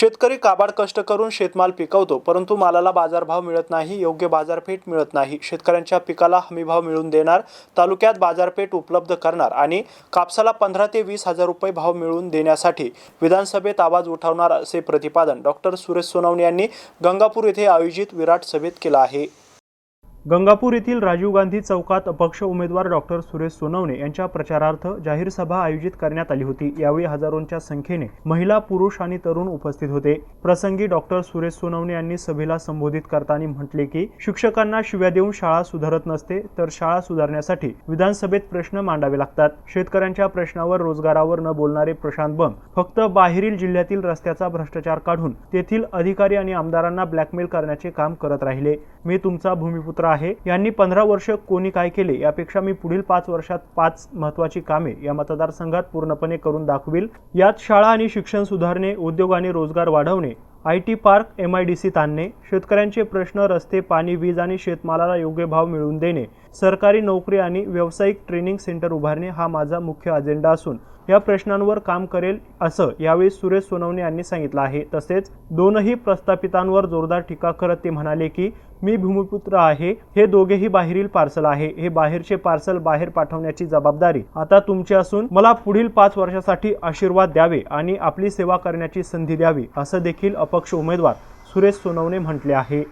शेतकरी काबाड कष्ट करून शेतमाल पिकवतो परंतु मालाला बाजारभाव मिळत नाही योग्य बाजारपेठ मिळत नाही. शेतकऱ्यांच्या पिकाला हमीभाव मिळवून देणार तालुक्यात बाजारपेठ उपलब्ध करणार आणि कापसाला पंधरा ते वीस हजार रुपये भाव मिळवून देण्यासाठी विधानसभेत आवाज उठवणार असे प्रतिपादन डॉक्टर सुरेश सोनवणे यांनी गंगापूर येथे आयोजित विराट सभेत केलं आहे. गंगापूर येथील राजीव गांधी चौकात अपक्ष उमेदवार डॉक्टर सुरेश सोनवणे यांच्या प्रचारार्थ जाहीर सभा आयोजित करण्यात आली होती. यावेळी हजारोंच्या संख्येने महिला पुरुष आणि तरुण उपस्थित होते. प्रसंगी डॉक्टर सुरेश सोनवणे यांनी सभेला संबोधित करताना म्हटले की शिक्षकांना शिव्या देऊन शाळा सुधारत नसते तर शाळा सुधारण्यासाठी विधानसभेत प्रश्न मांडावे लागतात. शेतकऱ्यांच्या प्रश्नावर रोजगारावर न बोलणारे प्रशांत बंब फक्त बाहेरील जिल्ह्यातील रस्त्याचा भ्रष्टाचार काढून तेथील अधिकारी आणि आमदारांना ब्लॅकमेल करण्याचे काम करत राहिले. मी तुमचा भूमिपुत्र आहे. यांनी पंधरा वर्ष कोणी काय केले यापेक्षा मी पुढील पाच वर्षात पाच महत्वाची कामे या मतदारसंघात पूर्णपणे करून दाखविल. यात शाळा आणि शिक्षण सुधारणे उद्योग आणि रोजगार वाढवणे I T park M I D C ताणणे शेतकऱ्यांचे प्रश्न रस्ते पाणी वीज आणि शेतमालाला योग्य भाव मिळवून देणे सरकारी नोकरी आणि व्यावसायिक ट्रेनिंग सेंटर उभारणे हा माझा मुख्य अजेंडा असून या प्रश्नांवर काम करेल असं यावेळी सुरेश सोनवणे यांनी सांगितलं आहे. तसेच दोनही प्रस्थापितांवर जोरदार टीका करत ते म्हणाले की मी भूमिपुत्र आहे. हे दोघेही बाहेरील पार्सल आहे. हे बाहेरचे पार्सल बाहेर पाठवण्याची जबाबदारी आता तुमची असून मला पुढील पाच वर्षासाठी आशीर्वाद द्यावे आणि आपली सेवा करण्याची संधी द्यावी असं देखील अपक्ष उमेदवार सुरेश सोनवणे म्हटले आहे.